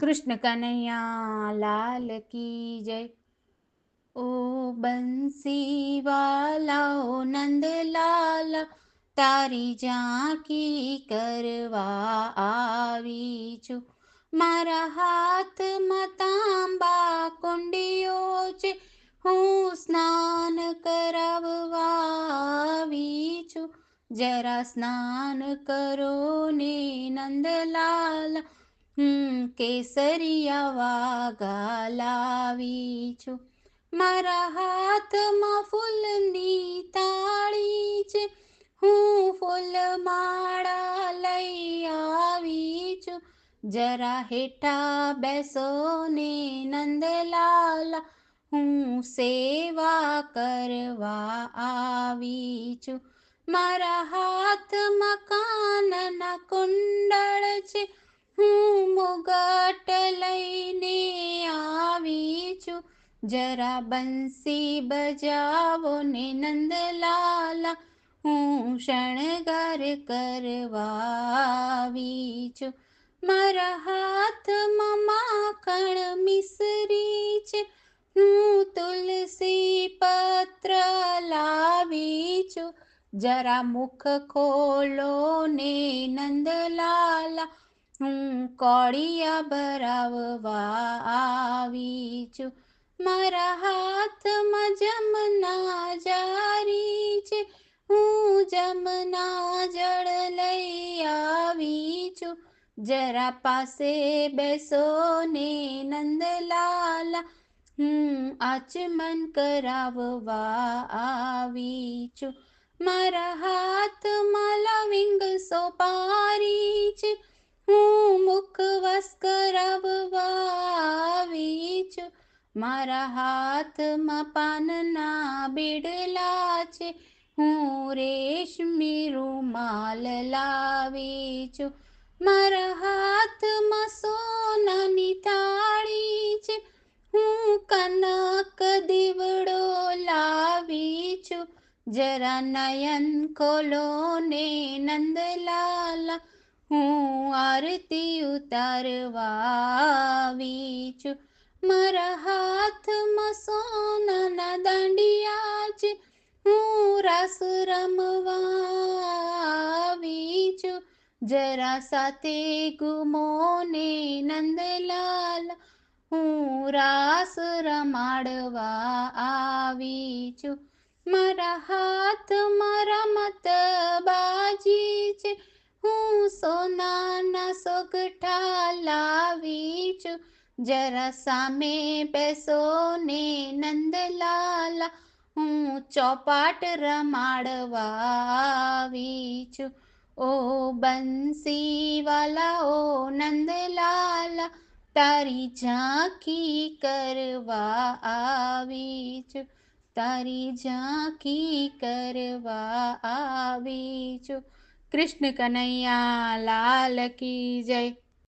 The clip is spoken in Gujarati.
કૃષ્ણ કનૈયા લાલ કી જય. ઓ બંસીવાલાઓ નંદલાલ, તારી ઝાંકી કરવા આવી છું. મારા હાથમાં તાંબા કુંડીઓ છે, હું સ્નાન કરાવવા છું. જરા સ્નાન કરો ને નંદલાલ કેસરિયા વાગા લાવી છું. મારા હાથમાં ફૂલની તાળી છે. હું ફૂલ માળા લઈ આવી છું. જરા હેઠા બેસો ને નંદલાલ. હું સેવા કરવા આવી છું. મારા હાથમાં કાનના કુંડળ છે. હું લઈને આવી છું. જરા બંસી બજાવો ને નંદલાલા, હું શણગાર કરવાવી છું. મારા હાથમાં માખણ મિસરી છે, હું તુલસી પત્ર લાવી છું. જરા મુખ ખોલો ને નંદલાલા હું કોળિયા ભરાવવા આવી છું. મારા હાથમાં જમના જારી છે. હું જમના જળ લઈ આવી છું. જરા પાસે બેસો ને નંદલાલા. હું આચમન કરાવવા આવી છું. મારા હાથમાં લવિંગ સોપારી છે. મારા હાથમાં પાનના બીડલા છે. હું રેશમી રૂમાલ લાવી છું. મારા હાથમાં સોનાની થાળી છે. હું કનક દીવડો લાવી છું. જરા નયન ખોલો ને નંદલાલા. હું આરતી ઉતારવા આવી છું. મારા હાથમાં સોનાના દાંડિયા છે. હું રાસ રમવા છું. જરા સાથે ગુમો ને નંદલાલ. હું રાસ રમાડવા આવી છું. મારા હાથ મારા મત બાજી છે. હું સોનાના સોગઠા લાવી છું. જરા સામે બેસો ને નંદલાલા, હું ચોપાટ રમાડવા આવી છું. ઓ બંસીવાલા ઓ નંદલાલા, તારી ઝાંખી કરવા આવી છું. તારી ઝાંખી કરવા આવી છું. કૃષ્ણ કનૈયા, લાલ કી જય.